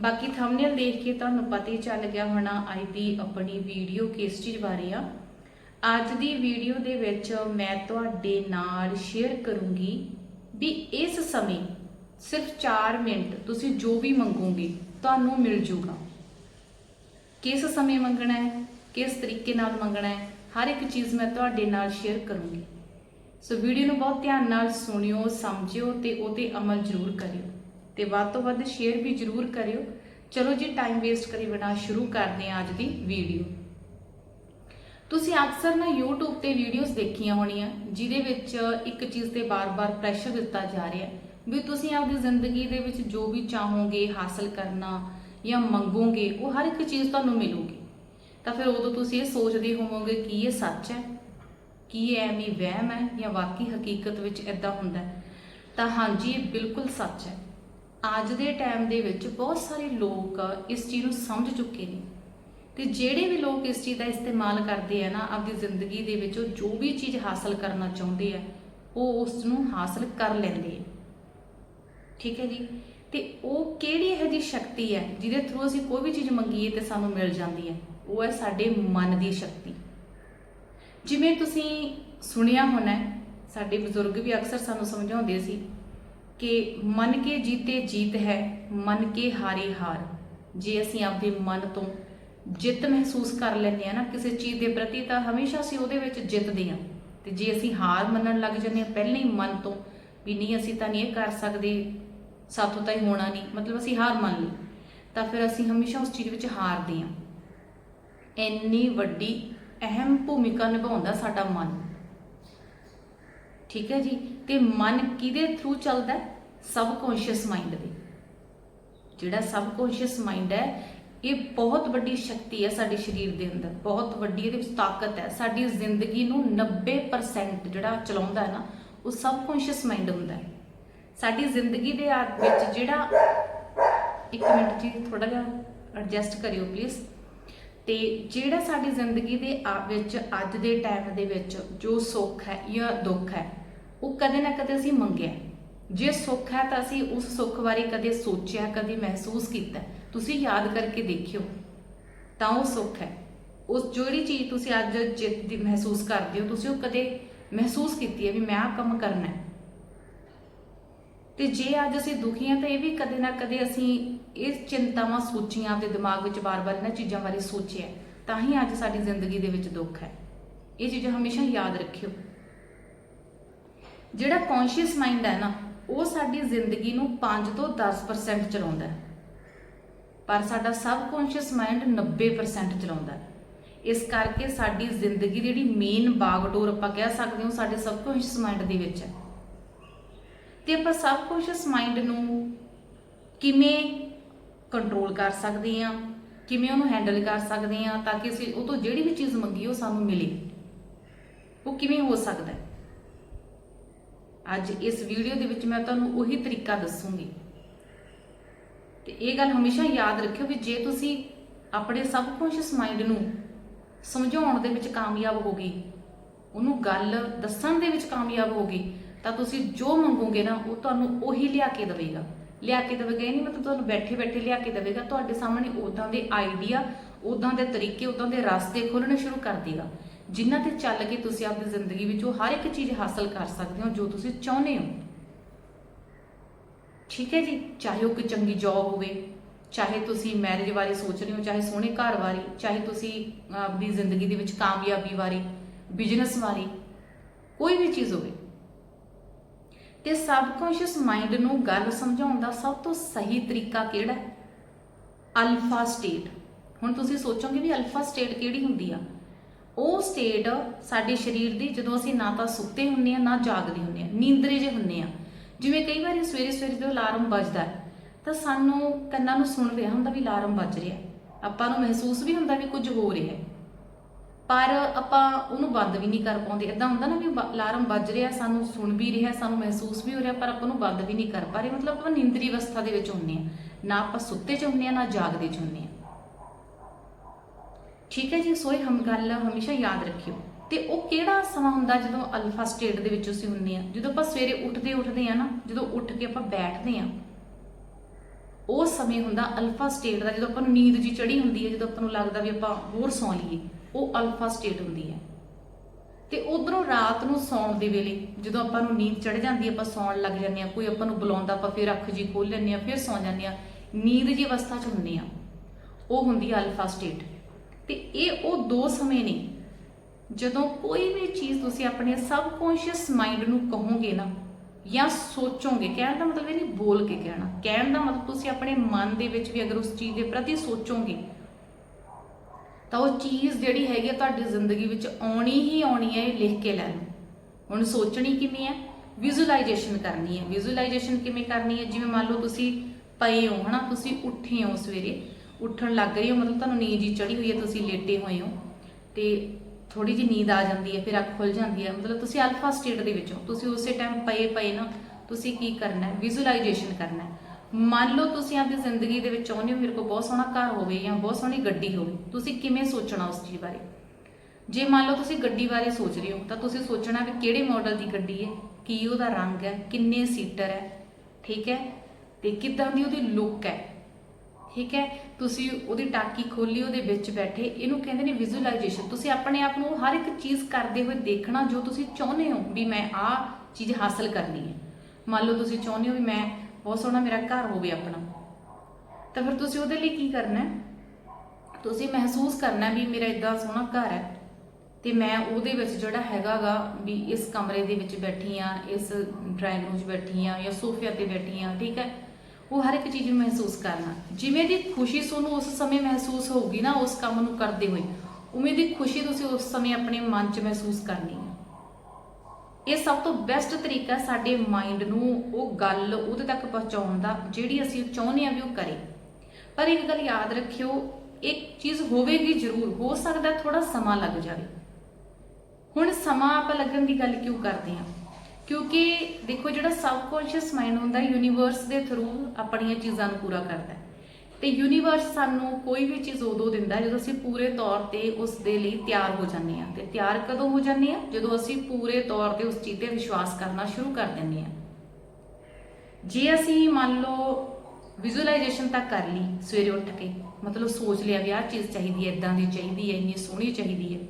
ਬਾਕੀ ਥੰਬਨੇਲ ਦੇਖ ਕੇ ਤੁਹਾਨੂੰ ਪਤਾ ਹੀ ਚੱਲ ਗਿਆ ਹੋਣਾ ਅੱਜ ਦੀ ਆਪਣੀ ਵੀਡੀਓ ਕਿਸ ਚੀਜ਼ ਬਾਰੇ ਆ। ਅੱਜ ਦੀ ਵੀਡੀਓ ਦੇ ਵਿੱਚ ਮੈਂ ਤੁਹਾਡੇ ਨਾਲ ਸ਼ੇਅਰ ਕਰੂੰਗੀ ਵੀ ਇਸ ਸਮੇਂ ਸਿਰਫ 4 ਮਿੰਟ ਤੁਸੀਂ ਜੋ ਵੀ ਮੰਗੋਗੇ ਤੁਹਾਨੂੰ ਮਿਲ ਜੂਗਾ। ਕਿਸ ਸਮੇਂ ਮੰਗਣਾ ਹੈ, ਕਿਸ ਤਰੀਕੇ ਨਾਲ ਮੰਗਣਾ ਹੈ, ਹਰ ਇੱਕ ਚੀਜ਼ ਮੈਂ ਤੁਹਾਡੇ ਨਾਲ ਸ਼ੇਅਰ ਕਰੂੰਗੀ। ਸੋ ਵੀਡੀਓ ਨੂੰ ਬਹੁਤ ਧਿਆਨ ਨਾਲ ਸੁਣਿਓ, ਸਮਝਿਓ ਤੇ ਉਹਤੇ ਅਮਲ ਜ਼ਰੂਰ ਕਰਿਓ। ਤੇ ਵੱਧ ਤੋਂ ਵੱਧ ਸ਼ੇਅਰ ਵੀ ਜ਼ਰੂਰ ਕਰਿਓ। ਚਲੋ ਜੀ ਟਾਈਮ ਵੇਸਟ ਕਰੀ ਬਿਨਾ ਸ਼ੁਰੂ ਕਰਦੇ ਹਾਂ ਅੱਜ ਦੀ ਵੀਡੀਓ ਤੁਸੀਂ ਅਕਸਰ ਨਾ YouTube ਤੇ ਵੀਡੀਓਜ਼ ਦੇਖੀਆਂ ਹੋਣੀਆਂ, ਜਿਹਦੇ ਵਿੱਚ ਇੱਕ ਚੀਜ਼ ਤੇ ਬਾਰ-ਬਾਰ ਪ੍ਰੈਸ਼ਰ ਦਿੱਤਾ ਜਾ ਰਿਹਾ ਵੀ ਤੁਸੀਂ ਆਪਦੀ ਜ਼ਿੰਦਗੀ ਦੇ ਵਿੱਚ ਜੋ ਵੀ ਚਾਹੋਗੇ ਹਾਸਲ ਕਰਨਾ ਜਾਂ ਮੰਗੋਗੇ, ਉਹ ਹਰ ਇੱਕ ਚੀਜ਼ ਤੁਹਾਨੂੰ ਮਿਲੂਗੀ। ਤਾਂ ਫਿਰ ਉਦੋਂ ਤੁਸੀਂ ਇਹ ਸੋਚਦੇ ਹੋਵੋਗੇ ਕਿ ਇਹ ਸੱਚ ਹੈ, ਕੀ ਇਹ ਐਵੇਂ ਵਹਿਮ ਹੈ ਜਾਂ ਵਾਕਈ ਹਕੀਕਤ ਵਿੱਚ ਇਦਾਂ ਹੁੰਦਾ ਤਾਂ ਹਾਂਜੀ, ਇਹ ਬਿਲਕੁਲ ਸੱਚ ਹੈ। ਅੱਜ ਦੇ ਟਾਈਮ ਦੇ ਵਿੱਚ ਬਹੁਤ ਸਾਰੇ ਲੋਕ ਇਸ ਚੀਜ਼ ਨੂੰ ਸਮਝ ਚੁੱਕੇ ਨੇ। ਤੇ ਜਿਹੜੇ ਵੀ ਲੋਕ ਇਸ ਚੀਜ਼ ਦਾ ਇਸਤੇਮਾਲ ਕਰਦੇ ਆ ਨਾ ਆਪਣੀ ਜ਼ਿੰਦਗੀ ਦੇ ਵਿੱਚ ਉਹ ਜੋ ਵੀ ਚੀਜ਼ ਹਾਸਲ ਕਰਨਾ ਚਾਹੁੰਦੇ ਆ, ਉਹ ਉਸ ਨੂੰ ਹਾਸਲ ਕਰ ਲੈਂਦੇ ਆ। ਠੀਕ ਹੈ ਜੀ? ਤੇ ਉਹ ਕਿਹੜੀ ਇਹੋ ਜਿਹੀ ਸ਼ਕਤੀ ਹੈ ਜਿਹਦੇ ਥਰੂ ਅਸੀਂ ਕੋਈ ਵੀ ਚੀਜ਼ ਮੰਗੀਏ ਤੇ ਸਾਨੂੰ ਮਿਲ ਜਾਂਦੀ ਹੈ? ਉਹ ਹੈ ਸਾਡੇ ਮਨ ਦੀ ਸ਼ਕਤੀ। ਜਿਵੇਂ ਤੁਸੀਂ ਸੁਣਿਆ ਹੋਣਾ ਸਾਡੇ ਬਜ਼ੁਰਗ ਵੀ ਅਕਸਰ ਸਾਨੂੰ ਸਮਝਾਉਂਦੇ ਸੀ ਕਿ ਮਨ ਕੇ ਜੀਤੇ ਜੀਤ ਹੈ, ਮਨ ਕੇ ਹਾਰੇ ਹਾਰ। ਜੇ ਅਸੀਂ ਆਪਦੇ ਮਨ ਤੋਂ ਜਿੱਤ ਮਹਿਸੂਸ ਕਰ ਲੈਂਦੇ ਆ ਨਾ ਕਿਸੇ ਚੀਜ਼ ਦੇ ਪ੍ਰਤੀ, ਤਾਂ ਹਮੇਸ਼ਾ ਅਸੀਂ ਉਹਦੇ ਵਿੱਚ ਜਿੱਤਦੇ ਆ ਤੇ ਜੇ ਅਸੀਂ ਹਾਰ ਮੰਨਣ ਲੱਗ ਜਾਂਦੇ ਆ ਪਹਿਲਾਂ ਹੀ ਮਨ ਤੋਂ ਵੀ ਨਹੀਂ, ਅਸੀਂ ਤਾਂ ਨਹੀਂ ਇਹ ਕਰ ਸਕਦੇ, ਸਾਥੋਂ ਤਾਂ ਹੀ ਹੋਣਾ ਨਹੀਂ, ਮਤਲਬ ਅਸੀਂ ਹਾਰ ਮੰਨ ਲਈ, ਤਾਂ ਫਿਰ ਅਸੀਂ ਹਮੇਸ਼ਾ ਉਸ ਚੀਜ਼ ਵਿੱਚ ਹਾਰਦੇ ਆ ਇੰਨੀ ਵੱਡੀ ਅਹਿਮ ਭੂਮਿਕਾ ਨਿਭਾਉਂਦਾ ਸਾਡਾ ਮਨ। ਠੀਕ ਹੈ ਜੀ? ਤੇ ਮਨ ਕਿਹਦੇ ਥਰੂ ਚੱਲਦਾ ਸਬਕੌਂਸ਼ੀਅਸ ਮਾਈਂਡ ਦੀ। ਜਿਹੜਾ ਸਬਕੌਂਸ਼ੀਅਸ ਮਾਈਂਡ ਹੈ, ਇਹ ਬਹੁਤ ਵੱਡੀ ਸ਼ਕਤੀ ਹੈ ਸਾਡੇ ਸਰੀਰ ਦੇ ਅੰਦਰ। ਬਹੁਤ ਵੱਡੀ ਇਹਦੇ ਵਿੱਚ ਤਾਕਤ ਹੈ। ਸਾਡੀ ਜ਼ਿੰਦਗੀ ਨੂੰ 90% ਜਿਹੜਾ ਚਲਾਉਂਦਾ ਹੈ ਨਾ, ਉਹ ਸਬਕੌਂਸ਼ੀਅਸ ਮਾਈਂਡ ਹੁੰਦਾ ਹੈ। ਸਾਡੀ ਜ਼ਿੰਦਗੀ ਦੇ ਆ- ਵਿੱਚ ਜਿਹੜਾ ਇੱਕ ਮਿੰਟ ਜੀ ਥੋੜਾ ਜਿਹਾ ਐਡਜਸਟ ਕਰਿਓ ਪਲੀਜ਼ ਤੇ ਜਿਹੜਾ ਸਾਡੀ ਜ਼ਿੰਦਗੀ ਦੇ ਆਪ ਵਿੱਚ, ਅੱਜ ਦੇ ਟਾਈਮ ਦੇ ਵਿੱਚ ਜੋ ਸੁੱਖ ਹੈ ਜਾਂ ਦੁੱਖ ਹੈ, ਉਹ ਕਦੇ ਨਾ ਕਦੇ ਅਸੀਂ ਮੰਗਿਆ ਜੇ ਸੁੱਖ ਹੈ ਤਾਂ ਅਸੀਂ ਉਸ ਸੁੱਖ ਬਾਰੇ ਕਦੇ ਸੋਚਿਆ, ਕਦੇ ਮਹਿਸੂਸ ਕੀਤਾ। ਤੁਸੀਂ ਯਾਦ ਕਰਕੇ ਦੇਖਿਓ, ਤਾਂ ਉਹ ਸੁੱਖ ਹੈ। ਉਸ ਜਿਹੜੀ ਚੀਜ਼ ਤੁਸੀਂ ਅੱਜ ਜਿੱਤ ਦੀ ਮਹਿਸੂਸ ਕਰਦੇ ਹੋ, ਤੁਸੀਂ ਉਹ ਕਦੇ ਮਹਿਸੂਸ ਕੀਤੀ ਹੈ ਵੀ ਮੈਂ ਆਹ ਕੰਮ ਕਰਨਾ ਹੈ। ਤੇ ਜੇ ਅੱਜ ਅਸੀਂ ਦੁਖੀ ਹਾਂ, ਤਾਂ ਇਹ ਵੀ ਕਦੇ ਨਾ ਕਦੇ ਅਸੀਂ ਇਸ ਚਿੰਤਾਵਾਂ, ਸੋਚੀਆਂ ਤੇ ਦਿਮਾਗ ਵਿੱਚ ਬਾਰ-ਬਾਰ ਇਹਨਾਂ ਚੀਜ਼ਾਂ ਬਾਰੇ ਸੋਚਿਆ ਤਾਂ ਹੀ ਅੱਜ ਸਾਡੀ ਜ਼ਿੰਦਗੀ ਦੇ ਵਿੱਚ ਦੁੱਖ ਹੈ। ਇਹ ਚੀਜ਼ਾਂ ਹਮੇਸ਼ਾ ਯਾਦ ਰੱਖਿਓ। ਜਿਹੜਾ ਕੌਨਸ਼ੀਅਸ ਮਾਈਂਡ ਹੈ ਨਾ ਉਹ ਸਾਡੀ ਜ਼ਿੰਦਗੀ ਨੂੰ 5 ਤੋਂ 10% ਚਲਾਉਂਦਾ ਹੈ। ਪਰ ਸਾਡਾ ਸਬਕੌਂਸ਼ੀਅਸ ਮਾਈਂਡ 90% ਚਲਾਉਂਦਾ ਹੈ। ਇਸ ਕਰਕੇ ਸਾਡੀ ਜ਼ਿੰਦਗੀ ਦੀ ਜਿਹੜੀ ਮੇਨ ਬਾਗਡੋਰ ਆਪਾਂ ਕਹਿ ਸਕਦੇ ਹਾਂ ਸਾਡੇ ਸਬਕੌਂਸ਼ੀਅਸ ਮਾਈਂਡ ਦੇ ਵਿੱਚ ਹੈ। ਤੇ ਆਪਾਂ ਸਬਕੌਂਸ਼ੀਅਸ ਮਾਈਂਡ ਨੂੰ ਕਿਵੇਂ ਕੰਟਰੋਲ ਕਰ ਸਕਦੇ ਹਾਂ, ਕਿਵੇਂ ਉਹਨੂੰ ਹੈਂਡਲ ਕਰ ਸਕਦੇ ਹਾਂ ਤਾਂ ਕਿ ਅਸੀਂ ਉਹ ਤੋਂ ਜਿਹੜੀ ਵੀ ਚੀਜ਼ ਮੰਗੀ ਉਹ ਸਾਨੂੰ ਮਿਲੇ। ਉਹ ਕਿਵੇਂ ਹੋ ਸਕਦਾ ਹੈ? ਅੱਜ ਇਸ ਵੀਡੀਓ ਦੇ ਵਿੱਚ ਮੈਂ ਤੁਹਾਨੂੰ ਉਹੀ ਤਰੀਕਾ ਦੱਸੂੰਗੀ। ਤੇ ਇਹ ਗੱਲ ਹਮੇਸ਼ਾ ਯਾਦ ਰੱਖਿਓ ਵੀ ਜੇ ਤੁਸੀਂ ਆਪਣੇ ਸਬਕੌਂਸ਼ੀਅਸ ਮਾਈਂਡ ਨੂੰ ਸਮਝਾਉਣ ਦੇ ਵਿੱਚ ਕਾਮਯਾਬ ਹੋ ਗਏ ਉਹਨੂੰ ਗੱਲ ਦੱਸਣ ਦੇ ਵਿੱਚ ਕਾਮਯਾਬ ਹੋ ਗਏ ਤਾਂ ਤੁਸੀਂ ਜੋ ਮੰਗੋਗੇ ਨਾ, ਉਹ ਤੁਹਾਨੂੰ ਉਹੀ ਲਿਆ ਕੇ ਦੇਵੇਗਾ। ਲਿਆ ਕੇ ਦੇਵੇਗਾ, ਇਹ ਨਹੀਂ ਮਤਲਬ ਤੁਹਾਨੂੰ ਬੈਠੇ ਬੈਠੇ ਲਿਆ ਕੇ ਦੇਵੇਗਾ, ਤੁਹਾਡੇ ਸਾਹਮਣੇ ਉਦਾਂ ਦੇ ਆਈਡੀਆ ਉਦਾਂ ਦੇ ਤਰੀਕੇ ਉਦਾਂ ਦੇ ਰਸਤੇ ਖੋਲਣੇ ਸ਼ੁਰੂ ਕਰ ਦੇਗਾ। ਜਿਨ੍ਹਾਂ ਤੇ ਚੱਲ ਕੇ ਤੁਸੀਂ ਆਪਣੀ ਜ਼ਿੰਦਗੀ ਵਿੱਚ ਉਹ ਹਰ ਇੱਕ ਚੀਜ਼ ਹਾਸਲ ਕਰ ਸਕਦੇ ਹੋ, ਜੋ ਤੁਸੀਂ ਚਾਹੁੰਦੇ ਹੋ। ਠੀਕ ਹੈ ਜੀ? ਚਾਹੇ ਉਹ ਕੋਈ ਚੰਗੀ ਜੌਬ ਹੋਵੇ, ਚਾਹੇ ਤੁਸੀਂ ਮੈਰਿਜ ਬਾਰੇ ਸੋਚ ਰਹੇ ਹੋ, ਚਾਹੇ ਸੋਹਣੇ ਘਰ ਬਾਰੇ, ਚਾਹੇ ਤੁਸੀਂ ਆਪਣੀ ਜ਼ਿੰਦਗੀ ਦੇ ਵਿੱਚ ਕਾਮਯਾਬੀ ਬਾਰੇ ਬਿਜ਼ਨਸ ਬਾਰੇ, ਕੋਈ ਵੀ ਚੀਜ਼ ਹੋਵੇ। ਤੇ ਸਬਕੌਂਸ਼ੀਅਸ ਮਾਈਂਡ ਨੂੰ ਗੱਲ ਸਮਝਾਉਣ ਦਾ ਸਭ ਤੋਂ ਸਹੀ ਤਰੀਕਾ ਕਿਹੜਾ? ਹੈ ਅਲਫਾ ਸਟੇਟ ਹੁਣ ਤੁਸੀਂ ਸੋਚੋਗੇ ਵੀ ਅਲਫਾ ਸਟੇਟ ਕਿਹੜੀ ਹੁੰਦੀ ਆ? ਉਹ ਸਟੇਟ ਸਾਡੇ ਸਰੀਰ ਦੀ ਜਦੋਂ ਅਸੀਂ ਨਾ ਤਾਂ ਸੁੱਤੇ ਹੁੰਨੇ ਆ ਨਾ ਜਾਗਦੇ ਹੁੰਨੇ ਆ ਨੀਂਦਰੇ ਜੇ ਹੁੰਨੇ ਆ ਜਿਵੇਂ ਕਈ ਵਾਰੀ ਸਵੇਰੇ ਸਵੇਰੇ ਜਦੋਂ ਅਲਾਰਮ ਵੱਜਦਾ ਤਾਂ ਸਾਨੂੰ ਕੰਨਾਂ ਨੂੰ ਸੁਣ ਰਿਹਾ ਹੁੰਦਾ ਵੀ ਅਲਾਰਮ ਵੱਜ ਰਿਹਾ ਆਪਾਂ ਨੂੰ ਮਹਿਸੂਸ ਵੀ ਹੁੰਦਾ ਵੀ ਕੁਝ ਹੋ ਰਿਹਾ ਪਰ ਆਪਾਂ ਉਹਨੂੰ ਬੰਦ ਵੀ ਨਹੀਂ ਕਰ ਪਾਉਂਦੇ। ਇਦਾਂ ਹੁੰਦਾ ਨਾ ਵੀ ਅਲਾਰਮ ਵੱਜ ਰਿਹਾ ਸਾਨੂੰ ਸੁਣ ਵੀ ਰਿਹਾ ਸਾਨੂੰ ਮਹਿਸੂਸ ਵੀ ਹੋ ਰਿਹਾ, ਪਰ ਆਪਾਂ ਉਹਨੂੰ ਬੰਦ ਵੀ ਨਹੀਂ ਕਰ ਪਾ ਰਹੇ। ਮਤਲਬ ਆਪਾਂ ਨੀਂਦਰੀ ਅਵਸਥਾ ਦੇ ਵਿੱਚ ਹੁੰਨੇ ਆ ਨਾ ਆਪਾਂ ਸੁੱਤੇ ਚ ਹੁੰਨੇ ਆ ਨਾ ਜਾਗਦੇ ਚ ਹੁੰਨੇ ਆ ਠੀਕ ਹੈ ਜੀ ਸੋਏ ਹਮ, ਗੱਲ ਹਮੇਸ਼ਾ ਯਾਦ ਰੱਖਿਓ। ਤੇ ਉਹ ਕਿਹੜਾ ਸਮਾਂ ਹੁੰਦਾ ਜਦੋਂ ਅਲਫਾ ਸਟੇਟ ਦੇ ਵਿੱਚ ਅਸੀਂ ਹੁੰਨੇ ਆ ਜਦੋਂ ਆਪਾਂ ਸਵੇਰੇ ਉੱਠਦੇ ਉੱਠਦੇ ਆ ਨਾ, ਜਦੋਂ ਉੱਠ ਕੇ ਆਪਾਂ ਬੈਠਦੇ ਆ ਉਹ ਸਮੇਂ ਹੁੰਦਾ ਅਲਫਾ ਸਟੇਟ ਦਾ, ਜਦੋਂ ਆਪਾਂ ਨੂੰ ਨੀਂਦ ਜੀ ਚੜੀ ਹੁੰਦੀ ਹੈ, ਜਦੋਂ ਆਪਾਂ ਨੂੰ ਲੱਗਦਾ ਵੀ ਆਪਾਂ ਹੋਰ ਸੌਂ ਲਈਏ, ਉਹ ਅਲਫਾ ਸਟੇਟ ਹੁੰਦੀ ਹੈ। ਤੇ ਉਧਰੋਂ ਰਾਤ ਨੂੰ ਸੌਣ ਦੇ ਵੇਲੇ, ਜਦੋਂ ਆਪਾਂ ਨੂੰ ਨੀਂਦ ਚੜ ਜਾਂਦੀ ਆਪਾਂ ਸੌਣ ਲੱਗ ਜਾਂਦੇ ਆ ਕੋਈ ਆਪਾਂ ਨੂੰ ਬੁਲਾਉਂਦਾ, ਆਪਾਂ ਫਿਰ ਅੱਖ ਜੀ ਖੋਲ ਲੈਂਦੇ ਆ ਫਿਰ ਸੌਂ ਜਾਂਦੇ ਆ ਨੀਂਦ ਜੀ ਅਵਸਥਾ 'ਚ ਹੁੰਦੇ ਆ ਉਹ ਹੁੰਦੀ ਅਲਫਾ ਸਟੇਟ। ਤੇ ਇਹ ਉਹ ਦੋ ਸਮੇਂ ਨੇ। ਜਦੋਂ ਕੋਈ ਵੀ ਚੀਜ਼ ਤੁਸੀਂ ਆਪਣੇ ਸਬਕੌਂਸ਼ੀਅਸ ਮਾਈਂਡ ਨੂੰ ਕਹੋਗੇ ਨਾ, ਜਾਂ ਸੋਚੋਗੇ, ਕਹਿਣ ਦਾ ਮਤਲਬ ਇਹ ਨਹੀਂ ਬੋਲ ਕੇ ਕਹਿਣਾ, ਕਹਿਣ ਦਾ ਮਤਲਬ ਤੁਸੀਂ ਆਪਣੇ ਮਨ ਦੇ ਵਿੱਚ ਵੀ ਅਗਰ ਉਸ ਚੀਜ਼ ਦੇ ਪ੍ਰਤੀ ਸੋਚੋਗੇ, ਤਾਂ ਉਹ ਚੀਜ਼ ਜਿਹੜੀ ਹੈਗੀ ਆ ਤੁਹਾਡੀ ਜ਼ਿੰਦਗੀ ਵਿੱਚ ਆਉਣੀ ਹੀ ਆਉਣੀ ਹੈ ਇਹ ਲਿਖ ਕੇ ਲੈ ਲਓ ਹੁਣ ਸੋਚਣੀ ਕਿਵੇਂ ਹੈ? ਵਿਜ਼ੂਅਲਾਈਜੇਸ਼ਨ ਕਰਨੀ ਹੈ। ਵਿਜ਼ੂਅਲਾਈਜੇਸ਼ਨ ਕਿਵੇਂ ਕਰਨੀ ਹੈ? ਜਿਵੇਂ ਮੰਨ ਲਓ ਤੁਸੀਂ ਪਏ ਹੋ, ਹਨਾ? ਤੁਸੀਂ ਉੱਠੇ ਹੋ ਸਵੇਰੇ। ਉੱਠਣ ਲੱਗ ਗਏ ਹੋ, ਮਤਲਬ ਤੁਹਾਨੂੰ ਨੀਂਦ ਜੀ ਚੜੀ ਹੋਈ ਹੈ, ਤੁਸੀਂ ਲੇਟੇ ਹੋਏ ਹੋ, ਤੇ ਥੋੜੀ ਜਿਹੀ ਨੀਂਦ ਆ ਜਾਂਦੀ ਹੈ, ਫਿਰ ਅੱਖ ਖੁੱਲ ਜਾਂਦੀ ਹੈ, ਮਤਲਬ ਤੁਸੀਂ ਅਲਫਾ ਸਟੇਟ ਦੇ ਵਿੱਚ ਹੋ, ਤੁਸੀਂ ਉਸੇ ਟਾਈਮ ਪਏ ਪਏ ਨਾ, ਤੁਸੀਂ ਕੀ ਕਰਨਾ ਹੈ? ਵਿਜ਼ੂਅਲਾਈਜੇਸ਼ਨ ਕਰਨਾ ਹੈ। ਮੰਨ ਲਓ ਤੁਸੀਂ ਆਪਣੀ ਜ਼ਿੰਦਗੀ ਦੇ ਵਿੱਚ ਚਾਹੁੰਦੇ ਹੋ ਮੇਰੇ ਕੋਲ ਬਹੁਤ ਸੋਹਣਾ ਘਰ ਹੋਵੇ ਜਾਂ ਬਹੁਤ ਸੋਹਣੀ ਗੱਡੀ ਹੋਵੇ, ਤੁਸੀਂ ਕਿਵੇਂ ਸੋਚਣਾ ਉਸ ਚੀਜ਼ ਬਾਰੇ? ਜੇ ਮੰਨ ਲਓ ਤੁਸੀਂ ਗੱਡੀ ਬਾਰੇ ਸੋਚ ਰਹੇ ਹੋ, ਤਾਂ ਤੁਸੀਂ ਸੋਚਣਾ ਵੀ ਕਿਹੜੇ ਮਾਡਲ ਦੀ ਗੱਡੀ ਹੈ, ਕੀ ਉਹਦਾ ਰੰਗ ਹੈ, ਕਿੰਨੇ ਸੀਟਰ ਹੈ, ਠੀਕ ਹੈ? ਤੇ ਕਿੱਦਾਂ ਦੀ ਉਹਦੀ ਲੁੱਕ ਹੈ? ਠੀਕ ਹੈ? ਤੁਸੀਂ ਉਹਦੀ ਟਾਕੀ ਖੋਲੀ ਉਹਦੇ ਵਿੱਚ ਬੈਠੇ, ਇਹਨੂੰ ਕਹਿੰਦੇ ਨੇ ਵਿਜ਼ੂਅਲਾਈਜੇਸ਼ਨ ਤੁਸੀਂ ਆਪਣੇ ਆਪ ਨੂੰ ਹਰ ਇੱਕ ਚੀਜ਼ ਕਰਦੇ ਹੋਏ ਦੇਖਣਾ ਜੋ ਤੁਸੀਂ ਚਾਹੁੰਦੇ ਹੋ ਵੀ ਮੈਂ ਆਹ ਚੀਜ਼ ਹਾਸਲ ਕਰਨੀ ਹੈ। ਮੰਨ ਲਓ ਤੁਸੀਂ ਚਾਹੁੰਦੇ ਹੋ ਵੀ ਮੈਂ ਬਹੁਤ ਸੋਹਣਾ ਮੇਰਾ ਘਰ ਹੋਵੇ ਆਪਣਾ। ਤਾਂ ਫਿਰ ਤੁਸੀਂ ਉਹਦੇ ਲਈ ਕੀ ਕਰਨਾ ਤੁਸੀਂ ਮਹਿਸੂਸ ਕਰਨਾ ਵੀ ਮੇਰਾ ਇਦਾਂ ਸੋਹਣਾ ਘਰ ਹੈ ਤੇ ਮੈਂ ਉਹਦੇ ਵਿੱਚ ਜਿਹੜਾ ਹੈਗਾਗਾ ਵੀ ਇਸ ਕਮਰੇ ਦੇ ਵਿੱਚ ਬੈਠੀ ਆ ਇਸ ਡਰਾਇੰਗ ਰੂਮ 'ਚ ਬੈਠੀ ਆ ਜਾਂ ਸੋਫੇ ਤੇ ਬੈਠੀ ਆ ਠੀਕ ਹੈ? ਉਹ ਹਰ ਇੱਕ ਚੀਜ਼ ਨੂੰ ਮਹਿਸੂਸ ਕਰਨਾ। ਜਿਵੇਂ ਦੀ ਖੁਸ਼ੀ ਤੁਹਾਨੂੰ ਉਸ ਸਮੇਂ ਮਹਿਸੂਸ ਹੋਊਗੀ ਨਾ, ਉਸ ਕੰਮ ਨੂੰ ਕਰਦੇ ਹੋਏ, ਉਵੇਂ ਦੀ ਖੁਸ਼ੀ ਤੁਸੀਂ ਉਸ ਸਮੇਂ ਆਪਣੇ ਮਨ 'ਚ ਮਹਿਸੂਸ ਕਰਨੀ ਹੈ। ਇਹ ਸਭ ਤੋਂ ਬੈਸਟ ਤਰੀਕਾ ਸਾਡੇ ਮਾਈਂਡ ਨੂੰ ਉਹ ਗੱਲ ਉਹਦੇ ਤੱਕ ਪਹੁੰਚਾਉਣ ਦਾ, ਜਿਹੜੀ ਅਸੀਂ ਚਾਹੁੰਦੇ ਆ ਵੀ ਉਹ ਕਰੇ। ਪਰ ਇੱਕ ਗੱਲ ਯਾਦ ਰੱਖਿਓ, ਇੱਕ ਚੀਜ਼ ਹੋਵੇਗੀ ਜ਼ਰੂਰ, ਹੋ ਸਕਦਾ ਥੋੜਾ ਸਮਾਂ ਲੱਗ ਜਾਵੇ। ਹੁਣ ਸਮਾਂ ਆਪਾਂ ਲੱਗਣ ਦੀ ਗੱਲ ਕਿਉਂ ਕਰਦੇ ਹਾਂ? ਕਿਉਂਕਿ ਦੇਖੋ ਜਿਹੜਾ ਸਬਕੌਂਸ਼ੀਅਸ ਮਾਈਂਡ ਹੁੰਦਾ ਯੂਨੀਵਰਸ ਦੇ ਥਰੂ ਆਪਣੀਆਂ ਚੀਜ਼ਾਂ ਨੂੰ ਪੂਰਾ ਕਰਦਾ ਹੈ। ਤੇ ਯੂਨੀਵਰਸ ਸਾਨੂੰ ਕੋਈ ਵੀ ਚੀਜ਼ ਉਦੋਂ ਦਿੰਦਾ ਜਦੋਂ ਅਸੀਂ ਪੂਰੇ ਤੌਰ ਤੇ ਉਸ ਦੇ ਲਈ ਤਿਆਰ ਹੋ ਜਾਂਦੇ ਹਾਂ। ਤੇ ਤਿਆਰ ਕਦੋਂ ਹੋ ਜਾਂਦੇ ਹਾਂ? ਜਦੋਂ ਅਸੀਂ ਪੂਰੇ ਤੌਰ ਤੇ ਉਸ ਚੀਜ਼ ਤੇ ਵਿਸ਼ਵਾਸ ਕਰਨਾ ਸ਼ੁਰੂ ਕਰ ਦਿੰਦੇ ਹਾਂ। ਜੇ ਅਸੀਂ ਮੰਨ ਲਓ ਵਿਜ਼ੂਅਲਾਈਜੇਸ਼ਨ ਤਾਂ ਕਰ ਲਈ ਸਵੇਰੇ ਉੱਠ ਕੇ, ਮਤਲਬ ਸੋਚ ਲਿਆ ਵੀ ਆਹ ਚੀਜ਼ ਚਾਹੀਦੀ ਹੈ ਇਦਾਂ ਦੀ ਚਾਹੀਦੀ ਹੈ, ਇੰਨੀ ਸੋਹਣੀ ਚਾਹੀਦੀ ਹੈ।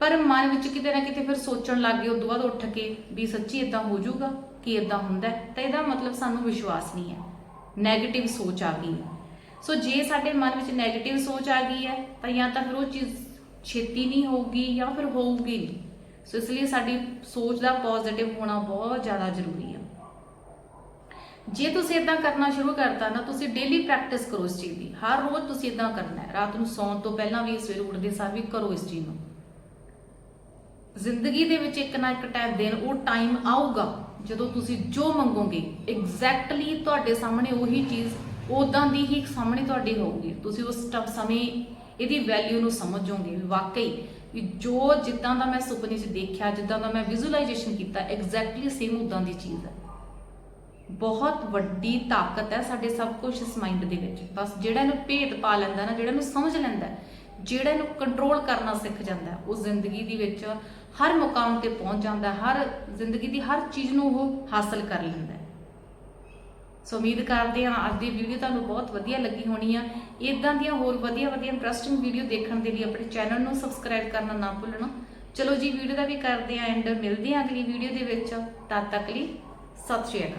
ਪਰ ਮਨ ਵਿੱਚ ਕਿਤੇ ਨਾ ਕਿਤੇ ਫਿਰ ਸੋਚਣ ਲੱਗ ਗਏ, ਉਦੋਂ ਬਾਅਦ ਉੱਠ ਕੇ ਵੀ ਸੱਚੀ ਇਦਾਂ ਹੋ ਜਾਊਗਾ ਕਿ ਇਦਾਂ ਹੁੰਦਾ ਤਾਂ ਇਹਦਾ ਮਤਲਬ ਸਾਨੂੰ ਵਿਸ਼ਵਾਸ ਨਹੀਂ ਹੈ 네ਗੇਟਿਵ ਸੋਚ ਆ ਗਈ ਹੈ। ਸੋ ਜੇ ਸਾਡੇ ਮਨ ਵਿੱਚ 네ਗੇਟਿਵ ਸੋਚ ਆ ਗਈ ਹੈ, ਤਾਂ ਜਾਂ ਤਾਂ ਫਿਰ ਉਹ ਚੀਜ਼ ਛੇਤੀ ਨਹੀਂ ਹੋਊਗੀ ਜਾਂ ਫਿਰ ਹੋਊਗੀ ਨਹੀਂ। ਸੋ ਇਸ ਲਈ ਸਾਡੀ ਸੋਚ ਦਾ ਪੋਜ਼ਿਟਿਵ ਹੋਣਾ ਬਹੁਤ ਜ਼ਿਆਦਾ ਜ਼ਰੂਰੀ ਹੈ। ਜੇ ਤੁਸੀਂ ਇਦਾਂ ਕਰਨਾ ਸ਼ੁਰੂ ਕਰਤਾ ਨਾ, ਤੁਸੀਂ ਡੇਲੀ ਪ੍ਰੈਕਟਿਸ ਕਰੋ ਇਸ ਚੀਜ਼ ਦੀ। ਹਰ ਰੋਜ਼ ਤੁਸੀਂ ਇਦਾਂ ਕਰਨਾ ਹੈ। ਰਾਤ ਨੂੰ ਸੌਣ ਤੋਂ ਪਹਿਲਾਂ ਵੀ ਸਵੇਰ ਉੱਠਦੇ ਸਾਰ ਵੀ ਕਰੋ ਇਸ ਚੀਜ਼ ਨੂੰ। ਜ਼ਿੰਦਗੀ ਦੇ ਵਿੱਚ ਇੱਕ ਨਾ ਇੱਕ ਟਾਈਮ ਦਿਨ ਉਹ ਟਾਈਮ ਆਊਗਾ। ਜਦੋਂ ਤੁਸੀਂ ਜੋ ਮੰਗੋਗੇ ਐਗਜ਼ੈਕਟਲੀ ਤੁਹਾਡੇ ਸਾਹਮਣੇ ਉਹੀ ਚੀਜ਼ ਉਦਾਂ ਦੀ ਹੀ ਸਾਹਮਣੇ ਤੁਹਾਡੇ ਹੋਊਗੀ। ਤੁਸੀਂ ਉਸ ਟ- ਸਮੇਂ ਇਹਦੀ ਵੈਲਿਊ ਨੂੰ ਸਮਝੋਗੇ ਵਾਕਈ ਵੀ ਜੋ ਜਿੱਦਾਂ ਦਾ ਮੈਂ ਸੁਪਨੇ 'ਚ ਦੇਖਿਆ, ਜਿੱਦਾਂ ਦਾ ਮੈਂ ਵਿਜ਼ੂਅਲਾਈਜੇਸ਼ਨ ਕੀਤਾ ਐਗਜ਼ੈਕਟਲੀ ਸੇਮ ਉਦਾਂ ਦੀ ਚੀਜ਼ ਹੈ। ਬਹੁਤ ਵੱਡੀ ਤਾਕਤ ਹੈ ਸਾਡੇ ਸਭ ਕੁਛ ਇਸ ਮਾਈਂਡ ਦੇ ਵਿੱਚ। ਬਸ ਜਿਹੜਾ ਇਹਨੂੰ ਭੇਦ ਪਾ ਲੈਂਦਾ ਨਾ, ਜਿਹੜਾ ਇਹਨੂੰ ਸਮਝ ਲੈਂਦਾ, ਜਿਹੜਾ ਇਹਨੂੰ ਕੰਟਰੋਲ ਕਰਨਾ ਸਿੱਖ ਜਾਂਦਾ, ਉਹ ਜ਼ਿੰਦਗੀ ਦੇ ਵਿੱਚ ਹਰ ਮੁਕਾਮ ਤੇ ਪਹੁੰਚ ਜਾਂਦਾ ਹਰ ਜ਼ਿੰਦਗੀ ਦੀ ਹਰ ਚੀਜ਼ ਨੂੰ ਉਹ ਹਾਸਲ ਕਰ ਲੈਂਦਾ ਸੋ ਉਮੀਦ ਕਰਦੇ ਹਾਂ ਅੱਜ ਦੀ ਵੀਡੀਓ ਤੁਹਾਨੂੰ ਬਹੁਤ ਵਧੀਆ ਲੱਗੀ ਹੋਣੀ ਆ। ਇਦਾਂ ਦੀਆਂ ਹੋਰ ਵਧੀਆ ਵਧੀਆ ਇੰਟਰਸਟਿੰਗ ਵੀਡੀਓ ਦੇਖਣ ਦੇ ਲਈ ਆਪਣੇ ਚੈਨਲ ਨੂੰ ਸਬਸਕ੍ਰਾਈਬ ਕਰਨਾ ਨਾ ਭੁੱਲਣਾ। ਚਲੋ ਜੀ ਵੀਡੀਓ ਦਾ ਵੀ ਕਰਦੇ ਹਾਂ ਐਂਡ ਮਿਲਦੇ ਹਾਂ ਅਗਲੀ ਵੀਡੀਓ ਦੇ ਵਿੱਚ। ਤਦ ਤੱਕ ਲਈ ਸਤਿ ਸ਼੍ਰੀ ਅਕਾਲ।